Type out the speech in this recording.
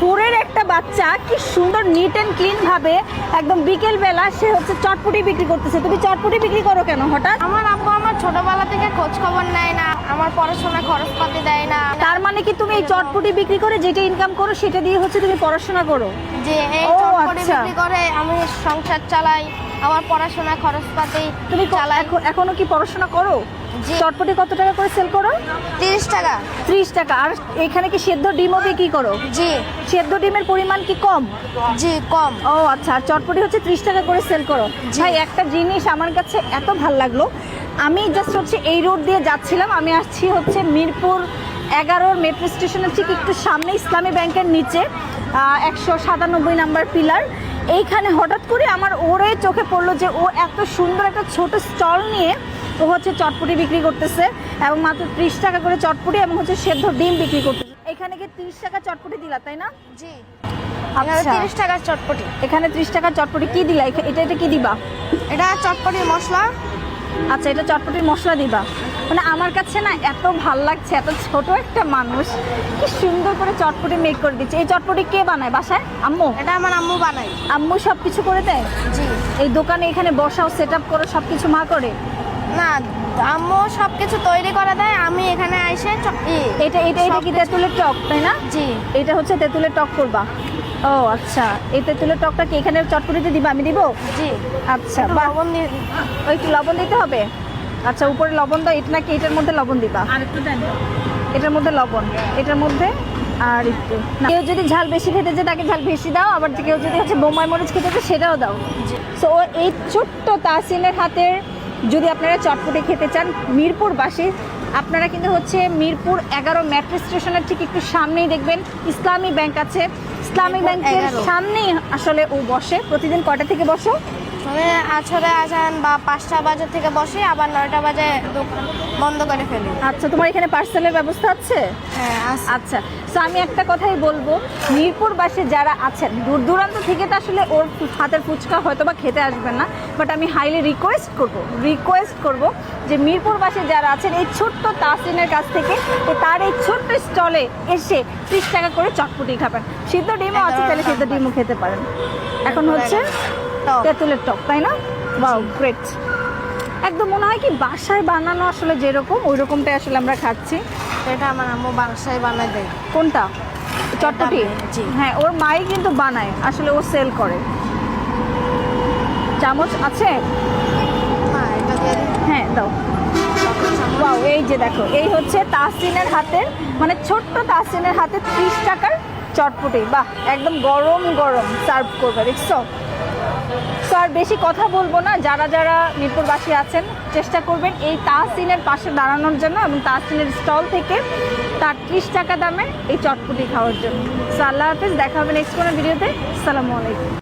ফোরের একটা বাচ্চা কি সুন্দর নিট অ্যান্ড ক্লিন ভাবে একদম বিকেল বেলা সে হচ্ছে চটপটি বিক্রি করতেছে। তুমি চটপটি বিক্রি করো কেন হঠাৎ? আমার আব্বু আমার ছোটবেলা থেকে খোঁজ খবর নেয় না আমার পড়াশোনা খরচপাতি দেয় না। তার মানে কি তুমি এই চটপটি বিক্রি করে যেটা ইনকাম করো সেটা দিয়ে হচ্ছে তুমি পড়াশোনা করো? যে এই চটপটি আচ্ছা। বিক্রি করে আমি সংসার চালাই আমার পড়াশোনা খরচপাতি তুমি চালাই। এখনও কি পড়াশোনা করো। চটপটি কত টাকা করে সেল করো? তিরিশ টাকা। ত্রিশ টাকা। আর এখানে কি সেদ্ধ ডিমও বিক্রি করো? জি। সেদ্ধ ডিমের পরিমাণ কি কম? জি কম। ও আচ্ছা আর চটপটি হচ্ছে ত্রিশ টাকা করে সেল করো। ভাই একটা জিনিস আমার কাছে এত ভালো লাগল। আমি জাস্ট হচ্ছে এই রোড দিয়ে যাচ্ছিলাম। আমি আসছি হচ্ছে মিরপুর এগারোর মেট্রো স্টেশনের ঠিক একটু সামনে ইসলামী ব্যাংকের নিচে একশো সাতানব্বই নাম্বার পিলার এইখানে হঠাৎ করে আমার ওরে চোখে পড়ল যে ও এত সুন্দর একটা ছোট স্টল নিয়ে ও হচ্ছে চটপটি বিক্রি করতেছে এবং মাত্র ত্রিশ টাকা করে চটপটি এবং হচ্ছে সেদ্ধ ডিম বিক্রি করতেছে। এখানে কি ত্রিশ টাকা চটপটি দিলা তাই না? জি। আচ্ছা। তিরিশ টাকার চটপটি। এখানে ত্রিশ টাকার চটপটি কি দিলা? এটা এটা কি দিবা? এটা চটপটির মশলা। আচ্ছা এটা চটপটির মশলা দিবা। মানে আমার কাছে না এত ভালো লাগছে এত ছোট একটা মানুষ কি সুন্দর করে চটপটি মেক করে দিচ্ছে। এই চটপটি কে বানায় বাসায়? আম্মু? এটা আমার আম্মু বানাই আম্মু সব কিছু করে দেয়? জি। এই দোকানে এখানে বসাও সেট আপ করো সব কিছু মা করে? না আম্মু সব কিছু তৈরি করে দেয় আমি এখানে আইসে এটা এটা এটা কি তেঁতুলের টক তাই না? জি। এটা হচ্ছে তেঁতুলের টক করবা। ও আচ্ছা। এই তেঁতুলের টকটা কি এখানে চটপটিতে দিবা? আমি দিব? জি। আচ্ছা লবণ ওই একটু লবণ দিতে হবে? আচ্ছা উপরে লবণ দাও। এটা নাকি এটার মধ্যে লবণ দিবা? আর একটু দেন। এটার মধ্যে লবণ। এটার মধ্যে আর একটু। কেউ যদি ঝাল বেশি খেতে চায় তাকে ঝাল বেশি দাও। আবার কেউ যদি হচ্ছে বোমাই মরিচ খেতে চায় সেটাও দাও। সো এই ছোট্ট তাসিনের হাতের যদি আপনারা চটপটে খেতে চান মিরপুরবাসী আপনারা কিন্তু হচ্ছে মিরপুর এগারো মেট্রো স্টেশনের ঠিক একটু সামনেই দেখবেন ইসলামী ব্যাংক আছে। ইসলামী ব্যাংকের সামনেই আসলে ও বসে। প্রতিদিন কটা থেকে বসো? মানে আছরে আসান বা পাঁচটা বাজে থেকে বসে আবার নয়টা বাজে দোকান বন্ধ করে ফেলি। আচ্ছা তোমার এখানে পার্সেলের ব্যবস্থা আছে? হ্যাঁ আচ্ছা তো আমি একটা কথাই বলব মিরপুরবাসী যারা আছেন দূর দূরান্ত থেকে তো আসলে ওর হাতের ফুচকা হয়তো বা খেতে আসবেন না বাট আমি হাইলি রিকোয়েস্ট করব রিকোয়েস্ট করব যে মিরপুরবাসী যারা আছেন এই ছোট্ট তাসিনের কাছ থেকে তার এই ছোট্ট স্টলে এসে ত্রিশ টাকা করে চটপটি খাবেন। সিদ্ধ ডিমও আছে তাহলে সিদ্ধ ডিমও খেতে পারেন। এখন হচ্ছে টক। তেঁতুলের টক তাই না? বাউ গ্রেট একদম মনে হয় কি বাসায় বানানো আসলে যেরকম ওই রকমটাই আসলে আমরা খাচ্ছি। এটা আমার আম্মু বাসায় বানাই দেয়। কোনটা? চটপটি? হ্যাঁ ওর মাই কিন্তু বানায় আসলে ও সেল করে। চামচ আছে। হ্যাঁ দাও। বাও এই যে দেখো এই হচ্ছে তাসিনের হাতের মানে ছোট্ট তাসিনের হাতে ত্রিশ টাকার চটপটি। বাহ একদম গরম গরম সার্ভ করবে দেখছ? তো আর বেশি কথা বলব না, যারা যারা মিরপুরবাসী আছেন, চেষ্টা করবেন এই তাহসিনের পাশে দাঁড়ানোর জন্য এবং তাহসিনের স্টল থেকে তার ত্রিশ টাকা দামে এই চটপটি খাওয়ার জন্য। সো আল্লাহ হাফিজ, দেখা হবে নেক্সট কোনো ভিডিওতে। আসসালামু আলাইকুম।